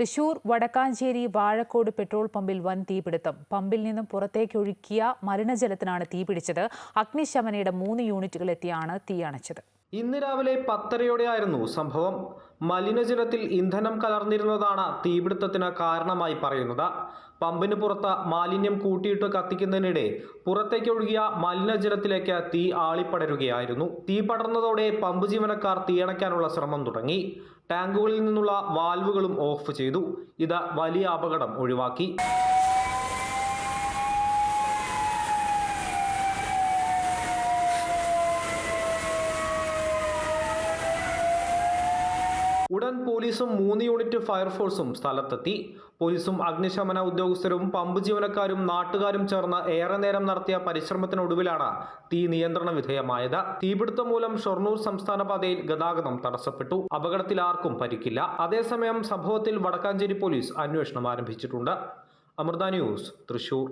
Thrissur Vadakkanchery Vazhakkode petrol പമ്പിൽ വൻ തീപിടുത്തം. പമ്പിൽ നിന്നും പുറത്തേക്കൊഴുക്കിയ മലിനജലത്തിനാണ് തീപിടിച്ചത്. അഗ്നിശമനയുടെ മൂന്ന് യൂണിറ്റുകൾ എത്തിയാണ് തീ അണച്ചത്. ഇന്ന് രാവിലെ പത്തരയോടെയായിരുന്നു സംഭവം. മലിനജലത്തിൽ ഇന്ധനം കലർന്നിരുന്നതാണ് തീപിടുത്തത്തിന് കാരണമായി പറയുന്നത്. പമ്പിന് പുറത്ത് മാലിന്യം കൂട്ടിയിട്ട് കത്തിക്കുന്നതിനിടെ പുറത്തേക്ക് ഒഴുകിയ മലിനജലത്തിലേക്ക് തീ ആളിപ്പടരുകയായിരുന്നു. തീ പടർന്നതോടെ പമ്പ് ജീവനക്കാർ തീയണയ്ക്കാനുള്ള ശ്രമം തുടങ്ങി. ടാങ്കുകളിൽ നിന്നുള്ള വാൽവുകളും ഓഫ് ചെയ്തു. ഇത് വലിയ അപകടം ഒഴിവാക്കി. ഉടൻ പോലീസും മൂന്ന് യൂണിറ്റ് ഫയർഫോഴ്സും സ്ഥലത്തെത്തി. പോലീസും അഗ്നിശമന ഉദ്യോഗസ്ഥരും പമ്പ് ജീവനക്കാരും നാട്ടുകാരും ചേർന്ന് ഏറെ നേരം നടത്തിയ പരിശ്രമത്തിനൊടുവിലാണ് തീ നിയന്ത്രണ വിധേയമായത്. തീപിടുത്തം മൂലം ഷൊർണൂർ സംസ്ഥാന പാതയിൽ ഗതാഗതം തടസ്സപ്പെട്ടു. അപകടത്തിൽ ആർക്കും പരിക്കില്ല. അതേസമയം സംഭവത്തിൽ വടക്കാഞ്ചേരി പോലീസ് അന്വേഷണം ആരംഭിച്ചിട്ടുണ്ട്. അമൃത ന്യൂസ് തൃശൂർ.